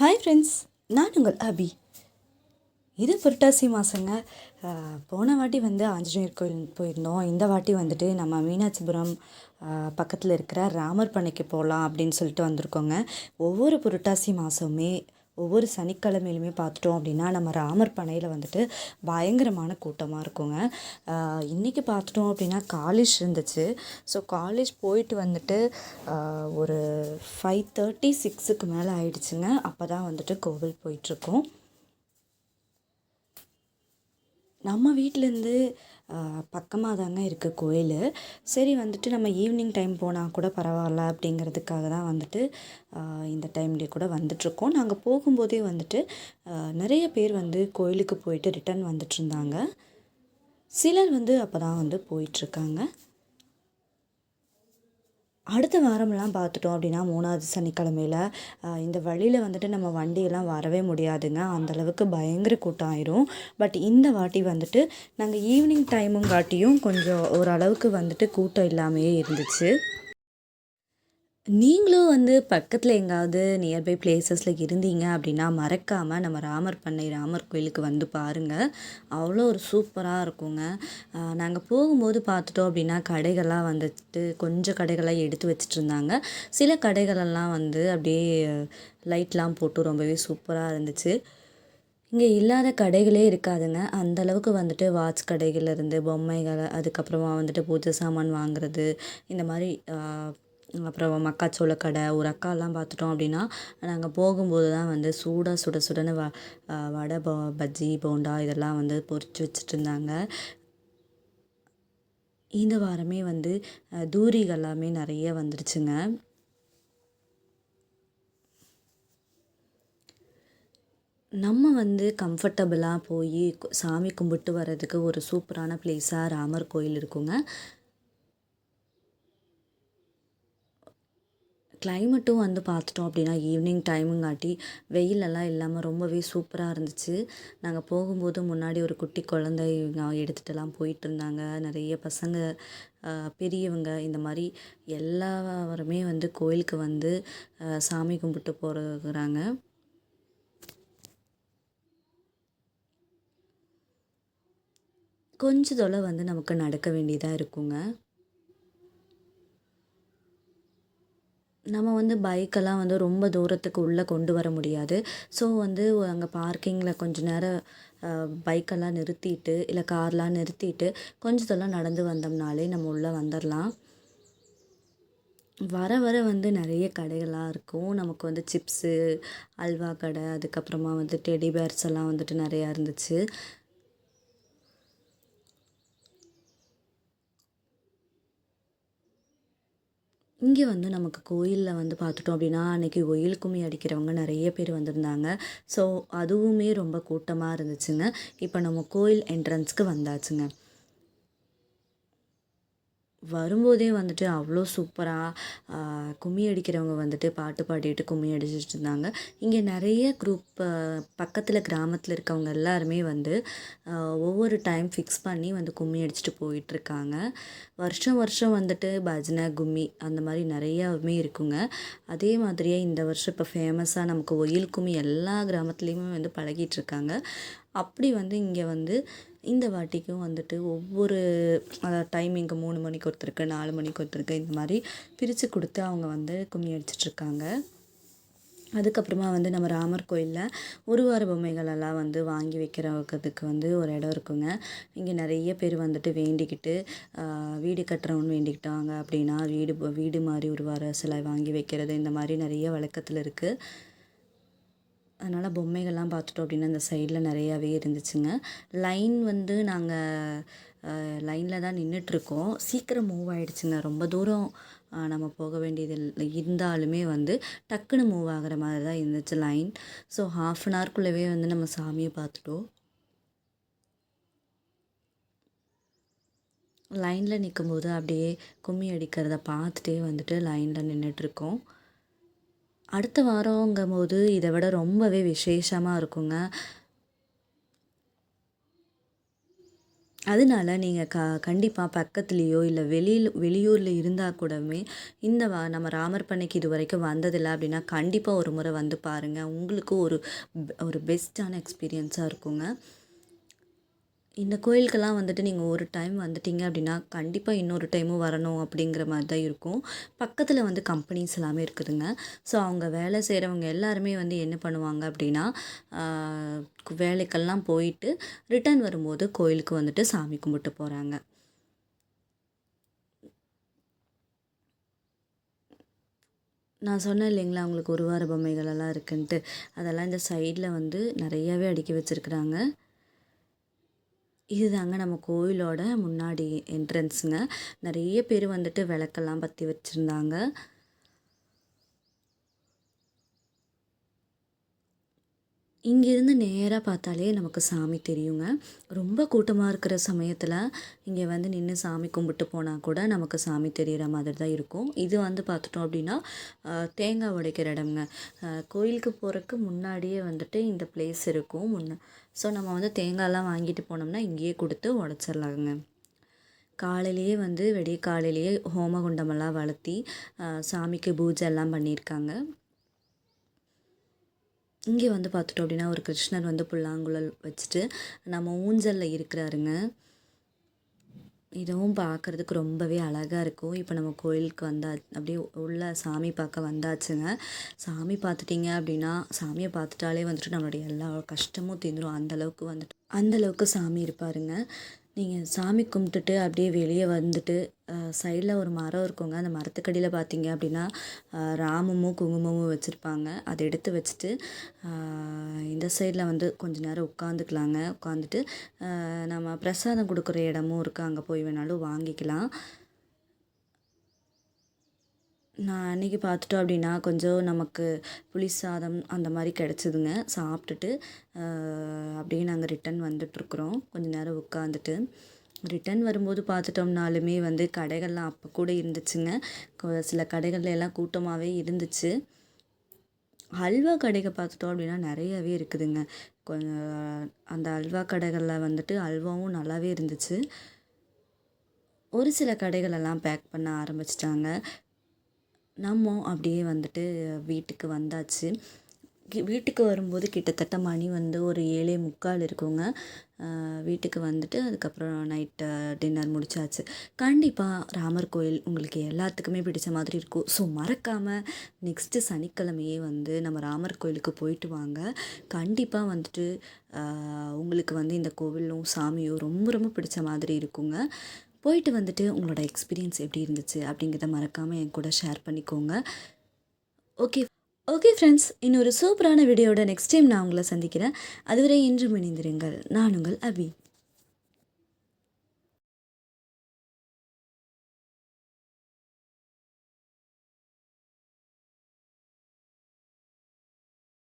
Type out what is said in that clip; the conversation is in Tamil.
ஹாய் ஃப்ரெண்ட்ஸ் நான் உங்கள் அபி. இது புரட்டாசி மாதங்க போன வாட்டி வந்து ஆஞ்சநேயர் கோயில் போயிருந்தோம். இந்த வாட்டி வந்துட்டு நம்ம மீனாட்சிபுரம் பக்கத்தில் இருக்கிற ராமர் பண்ணைக்கு போகலாம் அப்படின்னு சொல்லிட்டு வந்திருக்கோங்க. ஒவ்வொரு புரட்டாசி மாதமே ஒவ்வொரு சனிக்கிழமையிலுமே பார்த்துட்டோம் அப்படின்னா நம்ம ராமர் பனையில் வந்துட்டு பயங்கரமான கூட்டமாக இருக்குங்க. இன்றைக்கி பார்த்துட்டோம் அப்படின்னா காலேஜ் இருந்துச்சு. ஸோ காலேஜ் போயிட்டு வந்துட்டு ஒரு ஃபைவ் தேர்ட்டி சிக்ஸுக்கு மேலே ஆயிடுச்சுங்க. அப்போ தான் வந்துட்டு கோவில் போயிட்டுருக்கோம் நம்ம வீட்டிலேருந்து பக்கமாக தாங்க இருக்குது கோயில். சரி வந்துட்டு நம்ம ஈவினிங் டைம் போனால் கூட பரவாயில்ல அப்படிங்கிறதுக்காக தான் வந்துட்டு இந்த டைம்லேயே கூட வந்துட்ருக்கோம் நாங்கள் போகும்போதே வந்துட்டு நிறைய பேர் வந்து கோயிலுக்கு போயிட்டு ரிட்டர்ன் வந்துட்டு இருந்தாங்க சிலர் வந்து அப்போ தான் வந்து போயிட்டுருக்காங்க. அடுத்த வாரம்லாம் பார்த்துட்டோம் அப்படின்னா மூணாவது சனிக்கிழமையில இந்த வழியில் வந்துட்டு நம்ம வண்டியெல்லாம் வரவே முடியாதுங்க. அந்த அளவுக்கு பயங்கர கூட்டம் ஆயிரும். பட் இந்த வாட்டி வந்துட்டு நாங்கள் ஈவினிங் டைமும் காட்டியும் கொஞ்சம் ஓரளவுக்கு வந்துட்டு கூட்டம் இல்லாமையே இருந்துச்சு. நீங்களும் வந்து பக்கத்தில் எங்காவது நியர்பை பிளேசஸில் இருந்தீங்க அப்படின்னா மறக்காமல் நம்ம ராமர் பண்ணை ராமர் கோயிலுக்கு வந்து பாருங்கள் அவ்வளோ ஒரு சூப்பராக இருக்குங்க. நாங்கள் போகும்போது பார்த்துட்டோம் அப்படின்னா கடைகள்லாம் வந்துட்டு கொஞ்சம் கடைகள்லாம் எடுத்து வச்சுட்டு இருந்தாங்க சில கடைகளெல்லாம் வந்து அப்படியே லைட்லாம் போட்டு ரொம்பவே சூப்பராக இருந்துச்சு. இங்கே இல்லாத கடைகளே இருக்காதுங்க. அந்த அளவுக்கு வந்துட்டு வாட்ச் கடைகள் இருந்து பொம்மைகள் அதுக்கப்புறமா வந்துட்டு பூஜை சாமான் வாங்குறது இந்த மாதிரி அப்புறம் மக்காச்சோள கடை ஒரு அக்காலாம் பார்த்துட்டோம் அப்படின்னா நாங்கள் போகும்போது தான் வந்து சூடாக சுட சுடன்னு வ வடை போ பஜ்ஜி போண்டா இதெல்லாம் வந்து பொரிச்சு வச்சுட்டு இருந்தாங்க. இந்த வாரமே வந்து தூரிகள் எல்லாமே நிறைய வந்துருச்சுங்க. நம்ம வந்து கம்ஃபர்டபுளாக போய் சாமி கும்பிட்டு வர்றதுக்கு ஒரு சூப்பரான பிளேஸாக ராமர் கோயில் இருக்குங்க. கிளைமேட்டும் வந்து பார்த்துட்டோம் அப்படின்னா ஈவினிங் டைமுங்காட்டி வெயிலெல்லாம் இல்லாமல் ரொம்பவே சூப்பராக இருந்துச்சு. நாங்கள் போகும்போது முன்னாடி ஒரு குட்டி குழந்தை எடுத்துகிட்டுலாம் போயிட்டு இருந்தாங்க நிறைய பசங்க பெரியவங்க இந்த மாதிரி எல்லாருமே வந்து கோயிலுக்கு வந்து சாமி கும்பிட்டு போகிறாங்க கொஞ்ச தொலை வந்து நமக்கு நடக்க வேண்டியதாக இருக்குங்க. நம்ம வந்து பைக்கெல்லாம் வந்து ரொம்ப தூரத்துக்கு உள்ளே கொண்டு வர முடியாது. ஸோ வந்து அங்கே பார்க்கிங்கில் கொஞ்ச நேரம் பைக்கெல்லாம் நிறுத்திட்டு இல்லை கார்லாம் நிறுத்திட்டு கொஞ்ச தூரம் நடந்து வந்தோம்னாலே நம்ம உள்ளே வந்துடலாம் வர வர வந்து நிறைய கடைகளாக இருக்கும். நமக்கு வந்து சிப்ஸு அல்வா கடை அதுக்கப்புறமா வந்து டெடி பேர்ஸ் எல்லாம் வந்துட்டு நிறையா இருந்துச்சு. இங்கே வந்து நமக்கு கோயிலில் வந்து பார்த்துட்டோம் அப்படின்னா அன்றைக்கி ஒயில் கும்மி அடிக்கிறவங்க நிறைய பேர் வந்திருந்தாங்க. ஸோ அதுவுமே ரொம்ப கூட்டமாக இருந்துச்சுங்க. இப்போ நம்ம கோயில் என்ட்ரன்ஸ்க்கு வந்தாச்சுங்க. வரும்போதே வந்துட்டு அவ்வளோ சூப்பராக கும்மி அடிக்கிறவங்க வந்துட்டு பாட்டு பாடிட்டு கும்மி அடிச்சிட்டு இருந்தாங்க. இங்கே நிறைய குரூப் பக்கத்தில் கிராமத்தில் இருக்கவங்க எல்லாருமே வந்து ஒவ்வொரு டைம் ஃபிக்ஸ் பண்ணி வந்து கும்மி அடிச்சுட்டு போயிட்டுருக்காங்க வருஷம் வருஷம் வந்துட்டு பஜனை கும்மி அந்த மாதிரி நிறையாவுமே இருக்குங்க. அதே மாதிரியே இந்த வருஷம் இப்போ ஃபேமஸாக நமக்கு ஒயில் கும்மி எல்லா கிராமத்துலேயுமே வந்து பழகிட்டு இருக்காங்க. அப்படி வந்து இங்கே வந்து இந்த வாட்டிக்கும் வந்துட்டு ஒவ்வொரு டைமிங்கு மூணு மணிக்கு ஒருத்தருக்கு நாலு மணிக்கு ஒருத்தருக்கு இந்த மாதிரி பிரித்து கொடுத்து அவங்க வந்து கும்மி அடிச்சிட்ருக்காங்க அதுக்கப்புறமா வந்து நம்ம ராமர் கோயிலில் உருவார பொம்மைகள் எல்லாம் வந்து வாங்கி வைக்கிறதுக்கு வந்து ஒரு இடம் இருக்குங்க. இங்கே நிறைய பேர் வந்துட்டு வேண்டிக்கிட்டு வீடு கட்டுறவன்னு வேண்டிக்கிட்டாங்க அப்படின்னா வீடு வீடு மாதிரி உருவார சிலை வாங்கி வைக்கிறது இந்த மாதிரி நிறைய வழக்கத்தில் இருக்குது அதனால் பொம்மைகள்லாம் பார்த்துட்டோம் அப்படின்னா அந்த சைடில் நிறையாவே இருந்துச்சுங்க. லைன் வந்து நாங்கள் லைனில் தான் நின்றுட்டுருக்கோம் சீக்கிரம் மூவ் ஆகிடுச்சுங்க ரொம்ப தூரம் நம்ம போக வேண்டியது இருந்தாலுமே வந்து டக்குன்னு மூவ் ஆகிற மாதிரி தான் இருந்துச்சு லைன். ஸோ ஹாஃப் அன் ஹவர்க்குள்ளவே வந்து நம்ம சாமியை பார்த்துட்டோம். லைனில் நிற்கும்போது அப்படியே கும்மி அடிக்கிறத பார்த்துட்டே வந்துட்டு லைனில் நின்றுட்டுருக்கோம் அடுத்த வாரங்கும் போது இதை விட ரொம்பவே விசேஷமாக இருக்குங்க. அதனால நீங்கள் க கண்டிப்பாக பக்கத்துலேயோ இல்லை வெளியில் வெளியூரில் இருந்தால் கூடவே இந்த வா நம்ம ராமர் பண்ணைக்கு இது வரைக்கும் வந்ததில்லை அப்படின்னா கண்டிப்பாக ஒரு முறை வந்து பாருங்கள் உங்களுக்கும் ஒரு ஒரு பெஸ்ட்டான எக்ஸ்பீரியன்ஸாக இருக்குங்க. இந்த கோயிலுக்கெல்லாம் வந்துட்டு நீங்கள் ஒரு டைம் வந்துட்டீங்க அப்படின்னா கண்டிப்பாக இன்னொரு டைமும் வரணும் அப்படிங்கிற மாதிரி தான் இருக்கும். பக்கத்தில் வந்து கம்பெனிஸ் எல்லாமே இருக்குதுங்க. ஸோ அவங்க வேலை செய்கிறவங்க எல்லாருமே வந்து என்ன பண்ணுவாங்க அப்படின்னா வேலைக்கெல்லாம் போயிட்டு ரிட்டர்ன் வரும்போது கோயிலுக்கு வந்துட்டு சாமி கும்பிட்டு போகிறாங்க நான் சொன்னேன் இல்லைங்களா அவங்களுக்கு ஒரு வார பொம்மைகள் எல்லாம் இருக்குன்ட்டு. அதெல்லாம் இந்த சைடில் வந்து நிறையாவே அடுக்கி வச்சுருக்குறாங்க. இதுதாங்க நம்ம கோயிலோட முன்னாடி என்ட்ரன்ஸுங்க நிறைய பேர் வந்துட்டு விளக்கெல்லாம் பற்றி வச்சுருந்தாங்க. இங்கேருந்து நேராக பார்த்தாலே நமக்கு சாமி தெரியுங்க. ரொம்ப கூட்டமாக இருக்கிற சமயத்தில் இங்கே வந்து நின்று சாமி கும்பிட்டு போனால் கூட நமக்கு சாமி தெரிகிற மாதிரி தான் இருக்கும். இது வந்து பார்த்துட்டோம் அப்படின்னா தேங்காய் உடைக்கிற இடம்ங்க. கோயிலுக்கு போகிறதுக்கு முன்னாடியே வந்துட்டு இந்த பிளேஸ் இருக்கும். முன்ன ஸோ நம்ம வந்து தேங்காயெல்லாம் வாங்கிட்டு போனோம்னா இங்கேயே கொடுத்து உடச்சிடலாங்க. காலையிலேயே வந்து வெடிய காலையிலேயே ஹோமகுண்டமெல்லாம் வளர்த்தி சாமிக்கு பூஜை எல்லாம் பண்ணியிருக்காங்க. இங்கே வந்து பார்த்துட்டோம் அப்படின்னா ஒரு கிருஷ்ணர் வந்து புல்லாங்குழல் வச்சுட்டு நம்ம ஊஞ்சலில் இருக்கிறாருங்க. இதுவும் பார்க்குறதுக்கு ரொம்பவே அழகாக இருக்கும். இப்போ நம்ம கோயிலுக்கு வந்தா அப்படியே உள்ள சாமி பார்க்க வந்தாச்சுங்க. சாமி பார்த்துட்டிங்க அப்படின்னா சாமியை பார்த்துட்டாலே வந்துட்டு நம்மளுடைய எல்லா கஷ்டமும் தீந்துடும் அந்தளவுக்கு வந்துட்டு அந்தளவுக்கு சாமி இருப்பாருங்க. நீங்கள் சாமி கும்பிட்டுட்டு அப்படியே வெளியே வந்துட்டு சைடில் ஒரு மரம் இருக்குங்க. அந்த மரத்துக்கடியில் பார்த்தீங்க அப்படின்னா ராமமும் குங்குமமும் வச்சுருப்பாங்க. அதை எடுத்து வச்சுட்டு இந்த சைடில் வந்து கொஞ்ச நேரம் உட்காந்துக்கலாங்க. உட்காந்துட்டு நம்ம பிரசாதம் கொடுக்குற இடமும் இருக்குது அங்கே போய் வேணாலும் வாங்கிக்கலாம். நான் அன்றைக்கி பார்த்துட்டோம் அப்படின்னா கொஞ்சம் நமக்கு புளி சாதம் அந்த மாதிரி கிடச்சிதுங்க. சாப்பிட்டுட்டு அப்படியே நாங்கள் ரிட்டன் வந்துட்டுருக்குறோம். கொஞ்சம் நேரம் உட்காந்துட்டு ரிட்டன் வரும்போது பார்த்துட்டோம்னாலுமே வந்து கடைகள்லாம் அப்போ கூட இருந்துச்சுங்க. சில கடைகள்ல எல்லாம் கூட்டமாகவே இருந்துச்சு. அல்வா கடைகள் பார்த்துட்டோம் அப்படின்னா நிறையவே இருக்குதுங்க. கொஞ்சம் அந்த அல்வா கடைகளில் வந்துட்டு அல்வாவும் நல்லாவே இருந்துச்சு. ஒரு சில கடைகளெல்லாம் பேக் பண்ண ஆரம்பிச்சிட்டாங்க. நம்ம அப்படியே வந்துட்டு வீட்டுக்கு வந்தாச்சு. வீட்டுக்கு வரும்போது கிட்டத்தட்ட மணி வந்து ஒரு ஏழே முக்கால் இருக்குங்க. வீட்டுக்கு வந்துட்டு அதுக்கப்புறம் நைட்டு டின்னர் முடிச்சாச்சு. கண்டிப்பாக ராமர் கோயில் உங்களுக்கு எல்லாத்துக்குமே பிடிச்ச மாதிரி இருக்கும். ஸோ மறக்காமல் நெக்ஸ்ட்டு சனிக்கிழமையே வந்து நம்ம ராமர் கோயிலுக்கு போயிட்டு வாங்க. கண்டிப்பாக வந்துட்டு உங்களுக்கு வந்து இந்த கோவிலும் சாமியும் ரொம்ப ரொம்ப பிடிச்ச மாதிரி இருக்குங்க. போயிட்டு வந்துட்டு உங்களோட எக்ஸ்பீரியன்ஸ் எப்படி இருந்துச்சு அப்படிங்கிறத மறக்காமல் என் கூட ஷேர் பண்ணிக்கோங்க. ஓகே ஓகே ஃப்ரெண்ட்ஸ் இன்னொரு சூப்பரான வீடியோட நெக்ஸ்ட் டைம் நான் உங்களை சந்திக்கிறேன். அதுவரை இன்றும் இணைந்திருங்கள். நான் உங்கள் அபி.